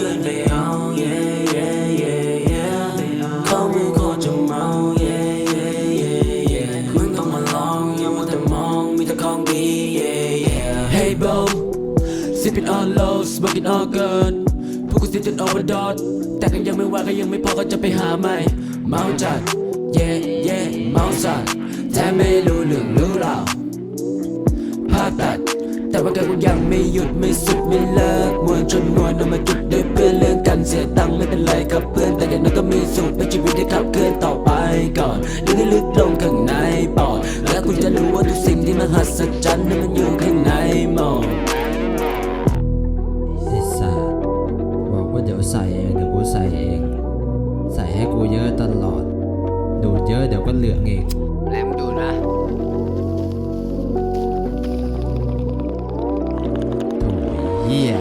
เือนไปเอา yeah yeah yeah yeah เขาไม่คตรจะเมา yeah yeah yeah yeah มึงต้องมาลองอย่ามัวแต่มองมีแต่ของดี yeah yeah hey bro sipping on low smoking all good พวกกูสิจน overdose แต่ก็ยังไม่ว่าก็ยังไม่พอก็จะไปหาใหม่ เมาจัด yeah yeah เมาจัดแท้ไม่รู้เรื่องรู้ราวภาตัด แต่ว่าแกกูยังไม่หยุดไม่สุดไม่เลิกมวนจนนวลนำมาจุดด้วยเพื่อนเรื่องกันเสียตังค์ไม่เป็นไรกับเพื่อนแต่อย่างนั้นก็มีสุขเป็นชีวิตที่ขับเคลื่อนต่อไปก่อนลึกให้ลึกลงข้างในปอดแล้วคุณจะรู้ว่าทุกสิ่งที่มหัศจรรย์นั้นมันอยู่ข้างในหมองไอ้สัสบอกว่าเดี๋ยวใส่เองเดี๋ยวกูใส่เอง ใส่ให้กูเยอะตลอด ดูดเยอะเดี๋ยวก็เหลืองเองแหลมดูนะ เหี้ย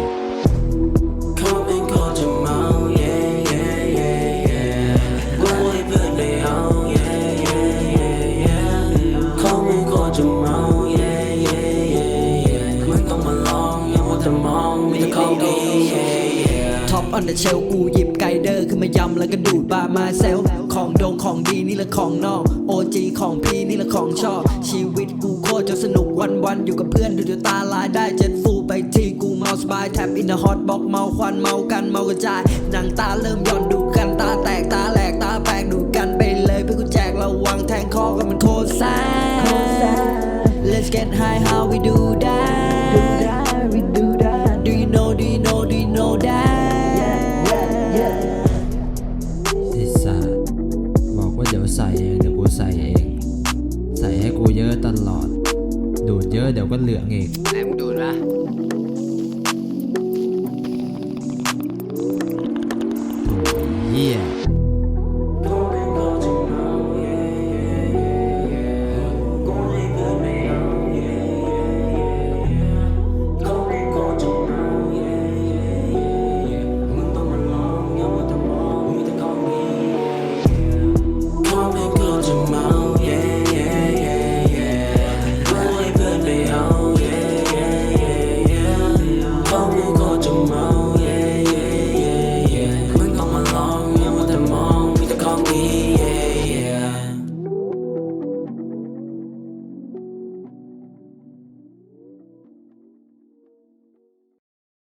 เขาเป็นคนจะเมา yeah yeah yeah yeah ว่าให้เพื่อนได้เอา yeah yeah yeah yeah เขาเป็นคนจะเมา yeah yeah yeah yeah มันต้องมาลองย่ามัวแต่มองมีแต่ของดี yeah yeah ท็อปออนเดอะเชลกูหยิบไกเดอร์ขึ้นมายำแล้วก็ดูดบาร์มาเซลของโดงของดีนี่ละของนอก OG ของพี่นี่ละของชอบ ชีวิตกูโคตรจะสนุกวันวันอยู่กับเพื่อนดูดี๋ยวตาลายได้เจ็ดฟู ไปทีกูเมาสบายแท็บอินเดอะฮอตบอกเมาควันเมากันเมากระจายหนังตาเริ่มย้อนดูกันตาแตกตาแหลกตาแปลกดูกันไปเลยเพื่อกูแจกระวังแทงคอกันมันโคตรแซ่บ Let's get high how we do that do that we do that do you know do you know do you know that yeah yeah ไอ้สัสบอกว่าเดี๋ยวใส่เองเดี๋ยวกูใส่เอง ใส่ให้กูเยอะตลอดดูดเยอะเดี๋ยวก็เหลืองเองแหลมดูนะ